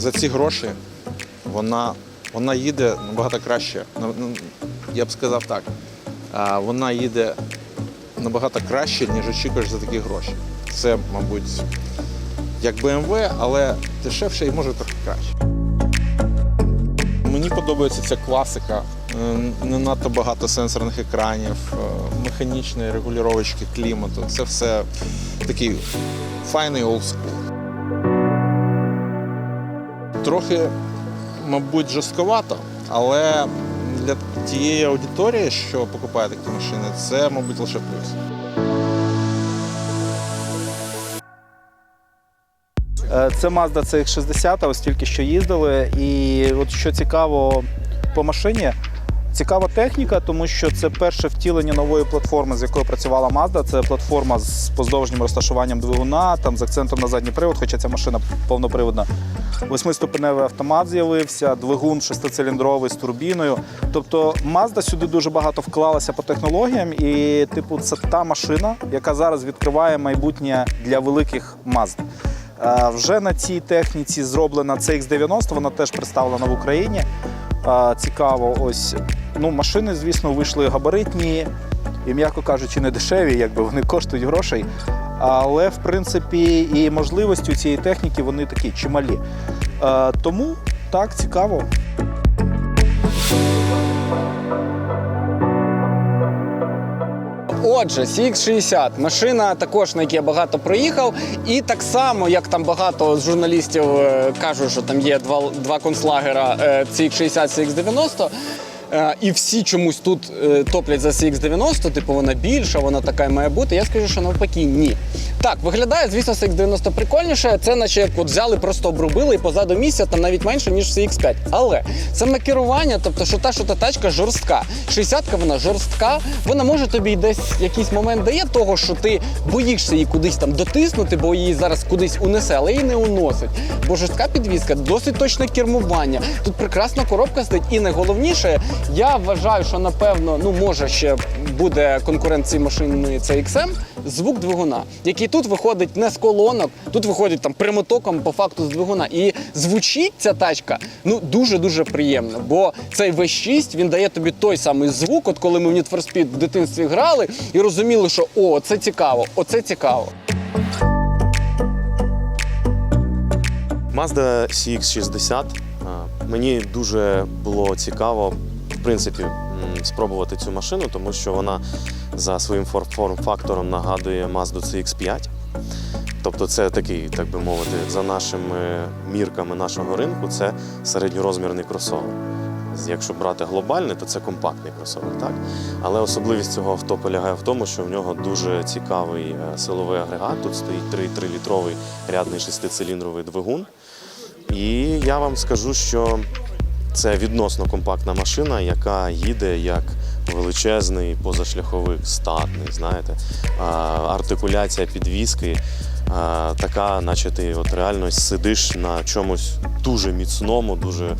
за ці гроші вона, вона їде набагато краще. Ну, ну, Я б сказав так. Вона їде набагато краще, ніж очікуєш за такі гроші. Це, мабуть, як BMW, але дешевше і може трохи краще. Мені подобається ця класика. Не надто багато сенсорних екранів, е, механічні регулювачки клімату. Це все такий файний олдскул. Трохи, мабуть, жорстковато, але для тієї аудиторії, що покупає такі машини, це, мабуть, лише плюс. Е, Це Mazda CX-60, ось тільки що їздили. І от що цікаво по машині, цікава техніка, тому що це перше втілення нової платформи, з якою працювала Mazda. Це платформа з поздовжнім розташуванням двигуна, там з акцентом на задній привод, хоча ця машина повноприводна. Восьмиступеневий автомат з'явився, двигун шестициліндровий з турбіною. Тобто Mazda сюди дуже багато вклалася по технологіям, і типу це та машина, яка зараз відкриває майбутнє для великих Mazda. Вже на цій техніці зроблена CX-90, вона теж представлена в Україні. Цікаво, ось ну, машини, звісно, вийшли габаритні і, м'яко кажучи, не дешеві, якби вони коштують грошей. Але в принципі і можливості у цієї техніки вони такі чималі. Е, Тому так цікаво. Отже, CX-60 машина також на якій я багато проїхав, і так само, як там багато з журналістів е, кажуть, що там є два, два концлагера е, CX-60, CX-90. Е, І всі чомусь тут е, топлять за CX-90, типу вона більша, вона така й має бути. Я скажу, що навпаки, ні. Так, виглядає, звісно, CX-90 прикольніше. Це наче як от взяли, просто обробили і позаду місця там навіть менше, ніж CX-5. Але саме керування, тобто, що та, що та тачка жорстка. 60-ка вона жорстка, вона може тобі десь якийсь момент дає того, що ти боїшся її кудись там дотиснути, бо її зараз кудись унесе, але її не уносить. Бо жорстка підвізка, досить точне кермування. Тут прекрасна коробка стоїть. І найголовніше, я вважаю, що напевно, ну може ще буде конкурент цієї машини це XM, звук двигуна, який тут виходить не з колонок, тут виходить там прямотоком по факту з двигуна. І звучить ця тачка ну дуже дуже приємно. Бо цей V6 він дає тобі той самий звук, от коли ми в Need for Speed в дитинстві грали і розуміли, що о, це цікаво, оце цікаво. Mazda CX-60. Мені дуже було цікаво, в принципі, спробувати цю машину, тому що вона за своїм фор- форм-фактором нагадує Mazda CX-5. Тобто це такий, так би мовити, за нашими мірками нашого ринку, це середньорозмірний кросовер. Якщо брати глобальний, то це компактний кросовер, так? Але особливість цього авто полягає в тому, що в нього дуже цікавий е, силовий агрегат. Тут стоїть 3,3-літровий рядний шестициліндровий двигун. І я вам скажу, що це відносно компактна машина, яка їде як величезний позашляховик, статний, знаєте. Артикуляція підвіски така, наче ти от реально сидиш на чомусь дуже міцному, дуже,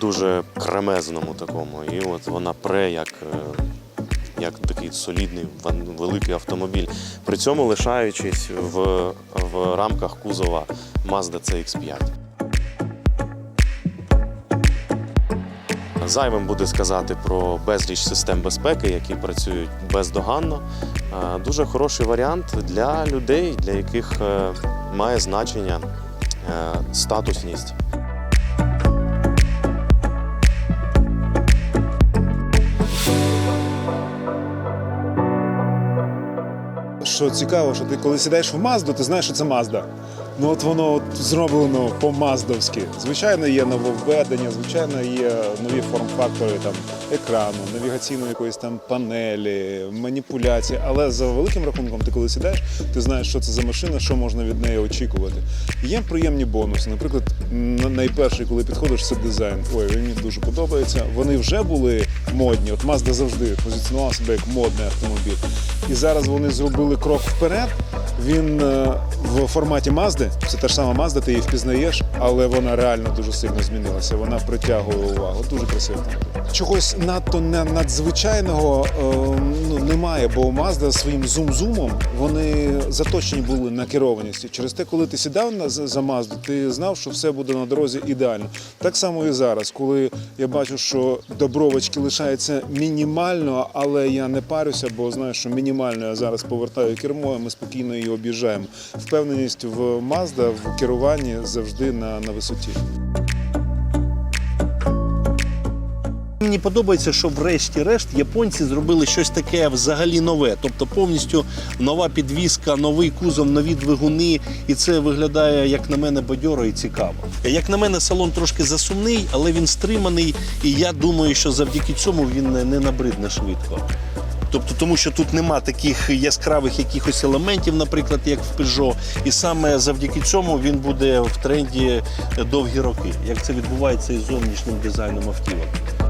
дуже кремезному такому. І от вона пре як. е, Як такий солідний великий автомобіль, при цьому лишаючись в, в рамках кузова Mazda CX-5. Зайвим буде сказати про безліч систем безпеки, які працюють бездоганно. Е, Дуже хороший варіант для людей, для яких е, має значення е, статусність. Що цікаво, що ти коли сідаєш в Мазду, ти знаєш, що це Мазда. Ну от воно от зроблено по-маздовськи. Звичайно, є нововведення, звичайно, є нові форм-фактори там екрану, навігаційної якоїсь там панелі, маніпуляції. Але за великим рахунком, ти коли сідаєш, ти знаєш, що це за машина, що можна від неї очікувати. Є приємні бонуси. Наприклад, найперший, коли підходиш, це дизайн. Ой, він мені дуже подобається. Вони вже були модні. От Mazda завжди позиціонувала себе як модний автомобіль. І зараз вони зробили крок вперед. Він е, в форматі Mazda, це та ж сама Mazda, ти її впізнаєш, але вона реально дуже сильно змінилася. Вона притягує увагу. Дуже красиво. Чогось надто не- надзвичайного е, ну, немає, бо Mazda своїм зум-зумом вони заточені були на керованості. Через те, коли ти сідав за Mazda, ти знав, що все буде на дорозі ідеально. Так само і зараз, коли я бачу, що добровочки лишається мінімально, але я не парюся, бо знаю, що мінімально я зараз повертаю кермо, і ми спокійно її об'їжджаємо. Впевненість в Mazda в керуванні завжди на, на висоті. Мені подобається, що врешті-решт японці зробили щось таке взагалі нове. Тобто повністю нова підвізка, новий кузов, нові двигуни. І це виглядає, як на мене, бадьоро і цікаво. Як на мене, салон трошки засумний, але він стриманий. І я думаю, що завдяки цьому він не набридне швидко. Тобто, тому що тут нема таких яскравих якихось елементів, наприклад, як в Peugeot. І саме завдяки цьому він буде в тренді довгі роки, як це відбувається із зовнішнім дизайном автівок.